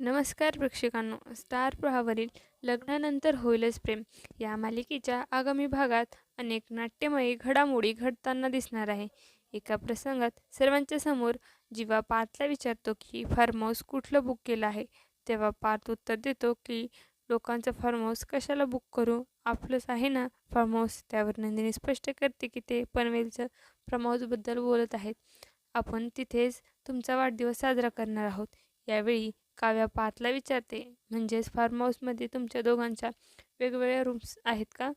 नमस्कार प्रेक्षकांनो. स्टार प्रहावरील लग्नानंतर होईलच प्रेम. या मालिकेच्या आगामी भागात अनेक नाट्यमयी घडामोडी घडताना दिसणार आहे. एका प्रसंगात सर्वांच्या समोर जेव्हा पार्थला विचारतो की फार्म हाऊस कुठलं बुक केलं आहे? तेव्हा पार्थ उत्तर देतो की लोकांचं फार्म हाऊस कशाला बुक करू? आपलंच आहे ना फार्म हाऊस? त्यावर नंदिनी स्पष्ट करते की ते पनवेलचं फार्म हाऊसबद्दल बोलत आहेत. आपण तिथेच तुमचा वाढदिवस साजरा करणार आहोत. यावेळी काव्या पार्थला विचारते. म्हणजेच फार्म हाऊसमध्ये तुमच्या दोघांच्या वेगवेगळ्या रूम्स आहेत का?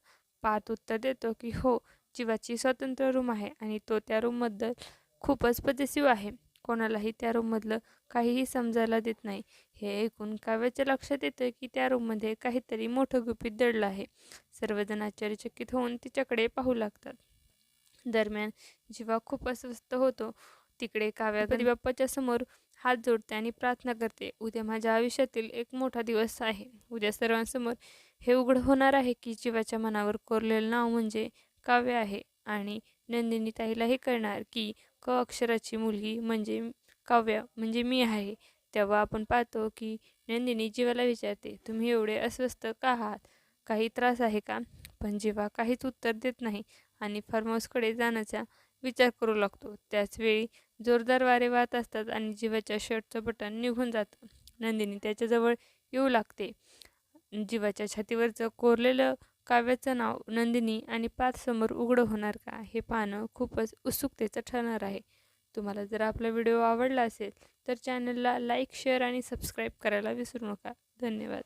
पार्थ उत्तर देतो की हो जीवाची स्वतंत्र रूम आहे आणि तो त्या रूमबद्दल खूपच पजेसिव्ह आहे. कोणालाही त्या रूममधलं काहीही समजायला देत नाही. हे ऐकून काव्याच्या लक्षात येतं की त्या रूममध्ये काहीतरी मोठं गुपित दडलं आहे. सर्वजण आश्चर्यचकित होऊन तिच्याकडे पाहू लागतात. दरम्यान जीवा खूप अस्वस्थ होतो. तिकडे काव्या गणपती बाप्पाच्या समोर हात जोडते आणि प्रार्थना करते. उद्या माझ्या आयुष्यातील एक मोठा दिवस आहे. उद्या सर्वांसमोर हे उघड होणार आहे की जीवाच्या मनावर कोरलेलं नाव म्हणजे काव्य आहे. आणि नंदिनी ताईलाही कळणार की क अक्षराची मुलगी म्हणजे काव्य म्हणजे मी आहे. तेव्हा आपण पाहतो की नंदिनी जीवाला विचारते तुम्ही एवढे अस्वस्थ का आहात? काही त्रास आहे का? पण जीवा काहीच उत्तर देत नाही आणि फार्महाऊसकडे जाण्याचा विचार करू लागतो. त्याचवेळी जोरदार वारे वाहत असतात आणि जीवाच्या शर्टचं बटन निघून जातं. नंदिनी त्याच्याजवळ येऊ लागते. जीवाच्या छातीवरचं कोरलेलं काव्याचं नाव नंदिनी आणि पाच समोर उघडं होणार का हे पाहणं खूपच उत्सुकतेचं ठरणार आहे. तुम्हाला जर आपला व्हिडिओ आवडला असेल तर चॅनलला लाईक शेअर आणि सबस्क्राईब करायला विसरू नका. धन्यवाद.